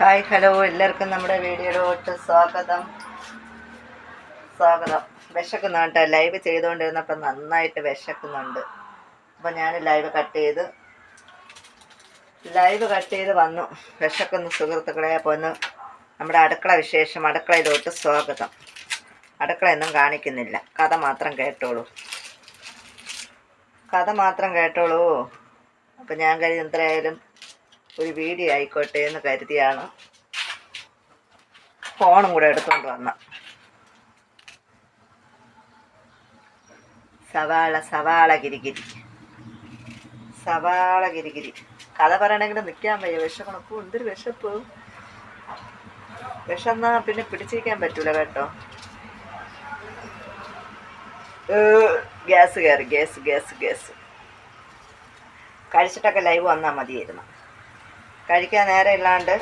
Hi hello എല്ലാവർക്കും നമ്മുടെ വീഡിയോയിലോട്ട് സ്വാഗതം. സ്വാഗതം. വിശക്കുന്നുണ്ട് ലൈവ് ചെയ്തുകൊണ്ടിരുന്നപ്പോൾ നന്നായിട്ട് വിശക്കുന്നുണ്ട്. അപ്പോൾ ഞാൻ ലൈവ് കട്ട് ചെയ്ത് ലൈവ് കട്ട് ചെയ്ത് വന്നു. വിശക്കുന്ന സുഹൃത്തുക്കളെ അപ്പോൾ ഒന്ന് നമ്മുടെ അടുക്കള വിശേഷം അടുക്കളയിലോട്ട് സ്വാഗതം. അടുക്കളയൊന്നും കാണിക്കുന്നില്ല. കഥ മാത്രം കേട്ടോളൂ. കഥ മാത്രം കേട്ടോളൂ. അപ്പോൾ ഞാൻ കഴിയുന്നത്രയായാലും ഒരു വീഡിയോ ആയിക്കോട്ടെ എന്ന് കരുതിയാണ് ഫോണും കൂടെ എടുത്തുകൊണ്ട് വന്ന. സവാള സവാള ഗിരിഗിരി. സവാള ഗിരിഗിരി. കഥ പറയണമെങ്കിൽ നിൽക്കാൻ വയ്യ. വിഷമണക്കും. എന്തൊരു വിശപ്പ്. വിഷന്നാ പിന്നെ പിടിച്ചിരിക്കാൻ പറ്റൂല കേട്ടോ. ഗ്യാസ് കയറി ഗ്യാസ് ഗ്യാസ് ഗ്യാസ്. കഴിച്ചിട്ടൊക്കെ ലൈവ് വന്നാൽ മതിയായിരുന്നു. കഴിക്കാൻ നേരം ഇല്ലാണ്ട്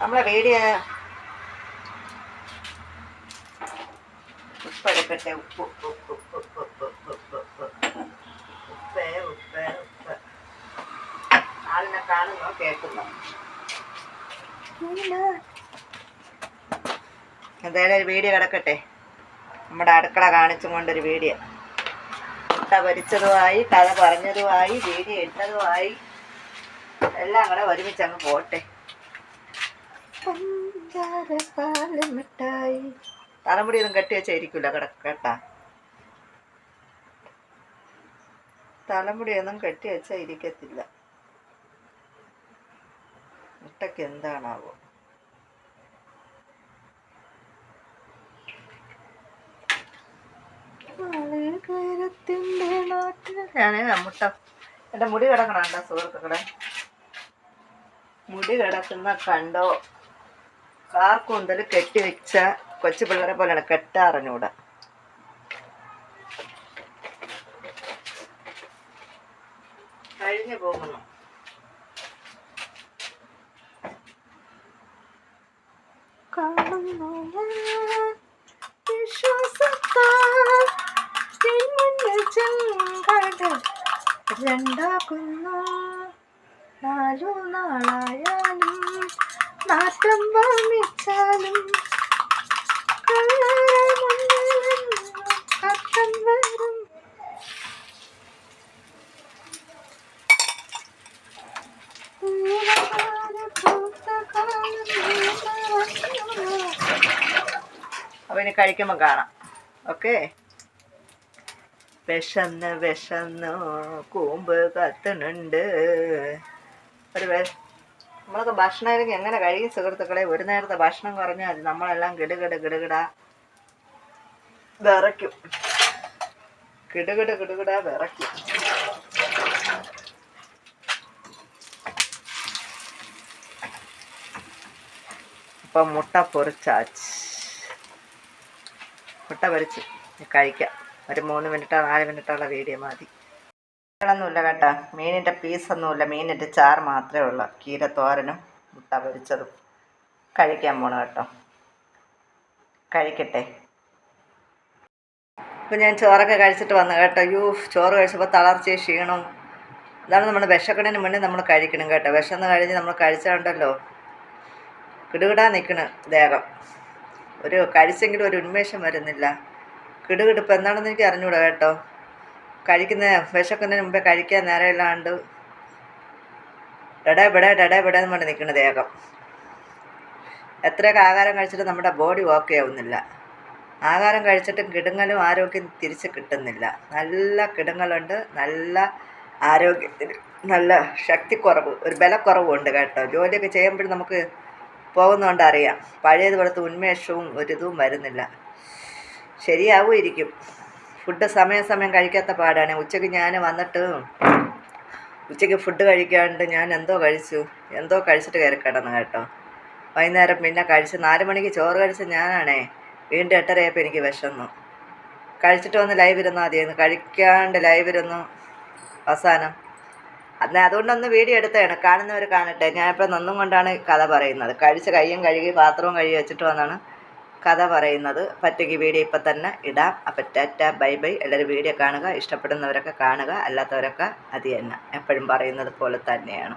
നമ്മളെ വീഡിയോ ഉപ്പെടുക്കട്ടെ. ഉപ്പ് ഉപ്പ് ഉപ്പ് ഉപ്പ് ഉപ്പ് ഉപ്പ് ഉപ്പ് ഉപ്പ് ഉപ്പേ. ഉപ്പേ ഉപ്പ് ആളിനെ കാണുന്നോ കേൾക്കുന്നോ. എന്തായാലും ഒരു വീഡിയോ കിടക്കട്ടെ. നമ്മുടെ അടുക്കള കാണിച്ചും കൊണ്ടൊരു വീഡിയോ. മുട്ട പൊരിച്ചതുമായി കഥ പറഞ്ഞതുമായി വീഡിയോ ഇട്ടതുമായി. എല്ലാം കൂടെ ഒരുമിച്ച് അങ്ങ് പോട്ടെ. മിഠായി. തലമുടി ഒന്നും കെട്ടി വെച്ചായിരിക്കില്ല കേട്ടാ. തലമുടിയൊന്നും കെട്ടി വെച്ചാൽ ഇരിക്കത്തില്ല. മുട്ടയ്ക്ക് എന്താണാവോ? ഞാനേ മുട്ട. എന്റെ മുടി കിടക്കണണ്ട സുഹൃത്തുക്കളെ. മുടി കിടക്കുന്ന കണ്ടോ? കാർക്കൂന്തൽ കെട്ടിവെച്ച കൊച്ചു പിള്ളേരെ പോലെയാണ് കെട്ടാറിഞ്ഞൂടാ. കഴിഞ്ഞു പോകുന്നു. ഞാൻ നാളുനാളായാലും നാട്ടം വമിച്ചാലും അപ്പം ഇനി കഴിക്കുമ്പോൾ കാണാം. ഓക്കെ? വിശന്ന് വിശന്നു കൂമ്പ് കത്തുന്നുണ്ട്. ഒരു നമ്മളൊക്കെ ഭക്ഷണം ഇല്ലെങ്കിൽ എങ്ങനെ കഴിയും സുഹൃത്തുക്കളെ? ഒരു നേരത്തെ ഭക്ഷണം കുറഞ്ഞാൽ മതി. നമ്മളെല്ലാം ഗിടുകിട കിടുകിട വിറയ്ക്കും. കിടുകിട കിടുകിട വിറയ്ക്കും. ഇപ്പം മുട്ട പൊറിച്ചാച്ച് മുട്ട പൊരിച്ച് കഴിക്കാം. ഒരു മൂന്ന് മിനിറ്റോ നാല് മിനിറ്റുള്ള വീഡിയോ മതി. ഒന്നുമില്ല കേട്ടോ. മീനിന്റെ പീസൊന്നുമില്ല മീനിന്റെ ചാറ് മാത്രമേ ഉള്ളൂ. കീര തോരനും മുട്ട പൊരിച്ചതും. കഴിക്കാൻ പോണം കേട്ടോ. കഴിക്കട്ടെ. ഇപ്പം ഞാൻ ചോറൊക്കെ കഴിച്ചിട്ട് വന്നു കേട്ടോ. യൂ ചോറ് കഴിച്ചപ്പോൾ തളർച്ചയും ക്ഷീണവും. ഇതാണ് നമ്മൾ വിശക്കണതിന് മുന്നേ നമ്മൾ കഴിക്കണം കേട്ടോ. വിശന്ന് കഴിഞ്ഞ് നമ്മൾ കഴിച്ചാണ്ടല്ലോ. കിടുകിടാ നിൽക്കണ് ദേഹം. ഒരു കഴിച്ചെങ്കിലും ഒരു ഉന്മേഷം വരുന്നില്ല. കിടുകിടുപ്പ് എന്താണെന്ന് എനിക്ക് അറിഞ്ഞൂടാ കേട്ടോ. കഴിക്കുന്ന വിശക്കുന്നതിന് മുമ്പേ കഴിക്കാൻ നേരമില്ലാണ്ട് ഡടേ ബിടേ ഡടേ ബിടേ എന്ന് പറഞ്ഞ് നിൽക്കുന്ന ദേഹം. എത്രയൊക്കെ ആഹാരം കഴിച്ചിട്ട് നമ്മുടെ ബോഡി ഓക്കെ ആവുന്നില്ല. ആഹാരം കഴിച്ചിട്ടും കിടുങ്ങലും ആരോഗ്യം തിരിച്ച് കിട്ടുന്നില്ല. നല്ല കിടുങ്ങലുണ്ട് നല്ല ആരോഗ്യത്തിന് നല്ല ശക്തിക്കുറവ് ഒരു ബലക്കുറവുണ്ട് കേട്ടോ. ജോലിയൊക്കെ ചെയ്യുമ്പോഴും നമുക്ക് പോകുന്നതുകൊണ്ട് അറിയാം. പഴയതുപോലത്തെ ഉന്മേഷവും ഒരിതും വരുന്നില്ല. ശരിയാവുമായിരിക്കും. ഫുഡ് സമയം കഴിക്കാത്ത പാടാണ്. ഉച്ചയ്ക്ക് ഞാൻ വന്നിട്ട് ഉച്ചയ്ക്ക് ഫുഡ് കഴിക്കാണ്ട് ഞാൻ എന്തോ കഴിച്ചു. എന്തോ കഴിച്ചിട്ട് കയറി കിടന്നു കേട്ടോ. വൈകുന്നേരം പിന്നെ കഴിച്ച് നാല് മണിക്ക് ചോറ് കഴിച്ച ഞാനാണേ. വീണ്ടും എട്ടരയപ്പോൾ എനിക്ക് വിശന്നു. കഴിച്ചിട്ട് വന്ന് ലൈവ് ഇരുന്നാൽ മതിയായിരുന്നു. കഴിക്കാണ്ട് ലൈവ് ഇരുന്നു അവസാനം. അന്ന് അതുകൊണ്ടൊന്ന് വീഡിയോ എടുത്തതാണ്. കാണുന്നവർ കാണട്ടെ. ഞാനിപ്പോൾ നന്നും കൊണ്ടാണ് കഥ പറയുന്നത്. കഴിച്ച് കയ്യും കഴുകി പാത്രവും കഴുകി വെച്ചിട്ട് വന്നാണ് കഥ പറയുന്നത്. പറ്റുക വീഡിയോ ഇപ്പം തന്നെ ഇടാം. അപ്പം ടാറ്റ ബൈ ബൈ. എല്ലാവരും വീഡിയോ കാണുക ഇഷ്ടപ്പെടുന്നവരൊക്കെ കാണുക അല്ലാത്തവരൊക്കെ അത് തന്നെ. എപ്പോഴും പറയുന്നത് പോലെ തന്നെയാണ്.